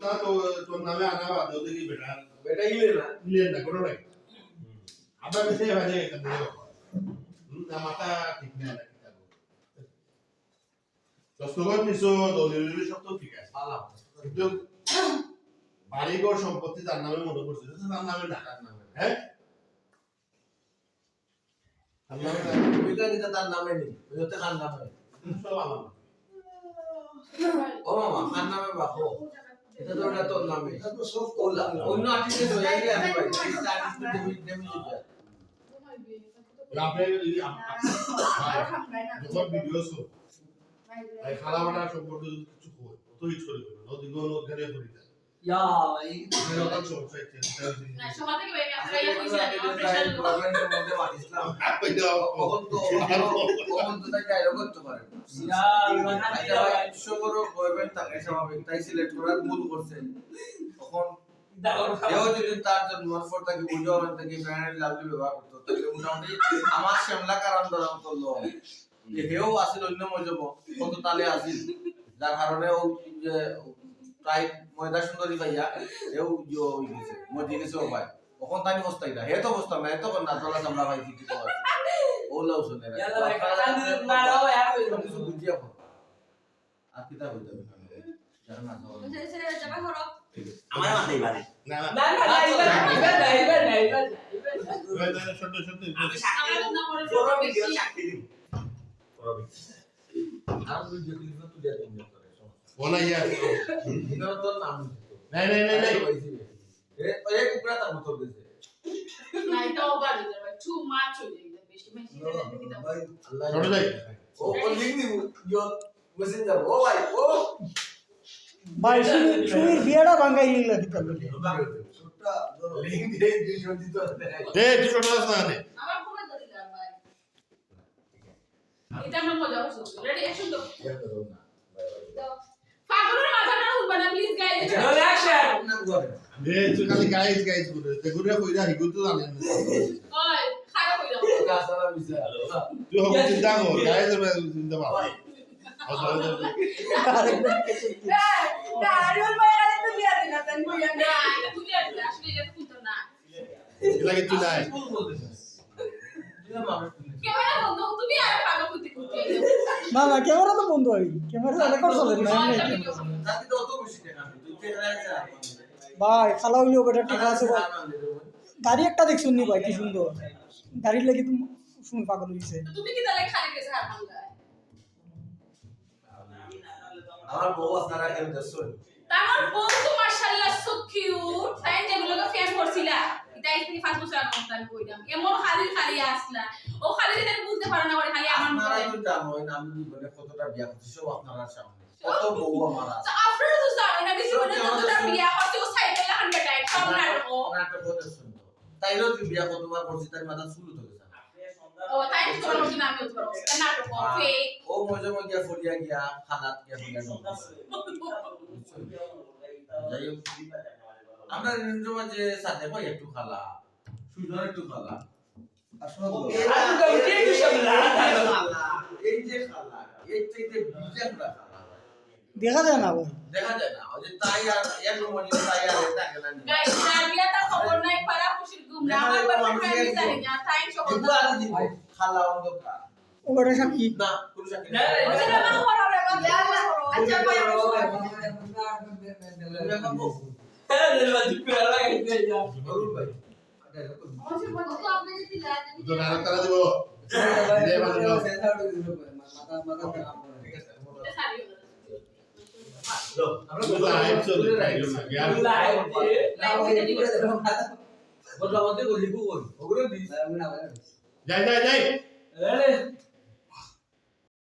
তা তো তোর নামে আনা বাদ দাও দেখি বেটা। বেটা ইলে না। কোনো নাই। আবার বেশি ভাজে না মাথা ঠিক না দস্তগত নিছো দলিল সব তো ঠিক আছে। আলাম কিন্তু বাড়িঘর সম্পত্তি তার নামে মনে করছে তার নামে না নামে হ্যাঁ? তার নামে ওইটা কিন্তু তার নামে নেই ওই হচ্ছে নামে। সব আমার ও মামা। খান নামে বাপো এটা তো ওটা তোর নামে ওলা অন্য আর্টিস্টের হয়ে গেলে আমি পাই খালা বাটা সম্পর্কে কিছু হয় অত করে না। নদী গো নদী করি দেন তার লাভলি ব্যবহার করতো আমার শ্যামলা কারণ ধরাম করল হেও আসিল অন্য মজব কত তালে আসিল যার কারণে প্রায় ময়দা সুন্দরী ভাইয়া এও ইয়ে হয়ে গেছে। মজি গেছে ও ভাই। কখন তাই বস্তা এটা? হে তো বস্তা না এত না তোলা চামড়া ভাই কি তো আছে? ও লাউ শুনে। কিছু বুঝিয়া পড়। আর যাবে জানা আমার মাথায় বাড়ে না। না না। না না ইবেন না না না তো আর ভিডিও ক্লিপ তুলে তুমি ওনা ইয়ার এটা তোর নাম দিত নাই নাই নাই নাই। এ ওই কুকুরা তার মতো দিছে আল্লাহ ছোট যাই ও ও লিঙ্ক দিব ইয়ো মেসেঞ্জার ও ভাই ও। ভাই সুমির সুমির বিয়েটা ভাঙ্গাই লিখলা কিতা বলে ছোটটা লিঙ্ক দিয়ে দুইশো দিত দে তুই ছোট দাস না নে এটা আমরা মজা করছি রেডি অ্যাকশন তো না পাগলের মাথাটা উঠবা না প্লিজ গাইজ No action. না করে দে তুই খালি গাইজ গাইজ করে তে ঘুরে কইরা হিগু তো না। না? ক্যামেরা তো বন্ধ হয় ক্যামেরা রেকর্ড চলে না এমনি তাতে তো অত বেশি টাকা নেই তুই কে রাখছ ভাই খালা হইলেও বেটা ঠিক আছে ভাই। গাড়ি একটা দেখছুন নি ভাই কি সুন্দর। গাড়ির লাগি তুমি শুন পাগল হইছে। তুমি কি তাহলে খালি গেছে আর আমার বউ আপনারা কেন দেখছ আমার বন্ধু মাশাআল্লাহ সো কিউট তাই যেগুলো ফ্যান করছিলা। এটা এই পাঁচ বছর আগে আমি কইলাম এমন খালি খালি আসলা। ও খালি যেন বুঝতে পারে না করে খালি আমার আপনারা মনে তো জানোই না আমি জীবনে কতটা বিয়া করছি সব আপনারা সামনে কত বউ আমার আছে। আপনারা তো জানেন না বেশি মানে যতটা বিয়া করতে ও বেটাই সব নাটক নাটক হতে শুনতো তাইলেও তুই বিয়া কতবার করছি তাই মাথা শুরু তো গেছে ও তাই তো তোমার মতো আমি তো পারব নাটক ফেক ও মজা মজা ফরিয়া গিয়া খালাত গিয়া ফরিয়া যাই হোক আমরা মাঝে সাথে ভাই একটু খালা সুজন একটু খালা এই যে খালা এই চাইতে বিজান দেখা যায় না ভাই দেখা যায় না। ওই তাই আর এক মনে তাই আর এটা কেনা গাইস তার বিয়াটা খবর নাই পারা খুশির ঘুম। আমার বয়ফ্রেন্ড আমি জানি না তাই সকল কিন্তু দিব খালা অন্ধকার। ও বেটা না কোনো চাকরি না, না, না হলো রে বাবা আচ্ছা ভাই হ্যাঁ রে বাজি পেরা লাগাইতে যা অরুণ ভাই। তারা দিব। দে মানে দাও। ঠিক আছে আমরা তুই লাইভ চলে গাইলো না গিয়া বদলা বদলি করি কই ওগুলো দিস যাই যাই যাই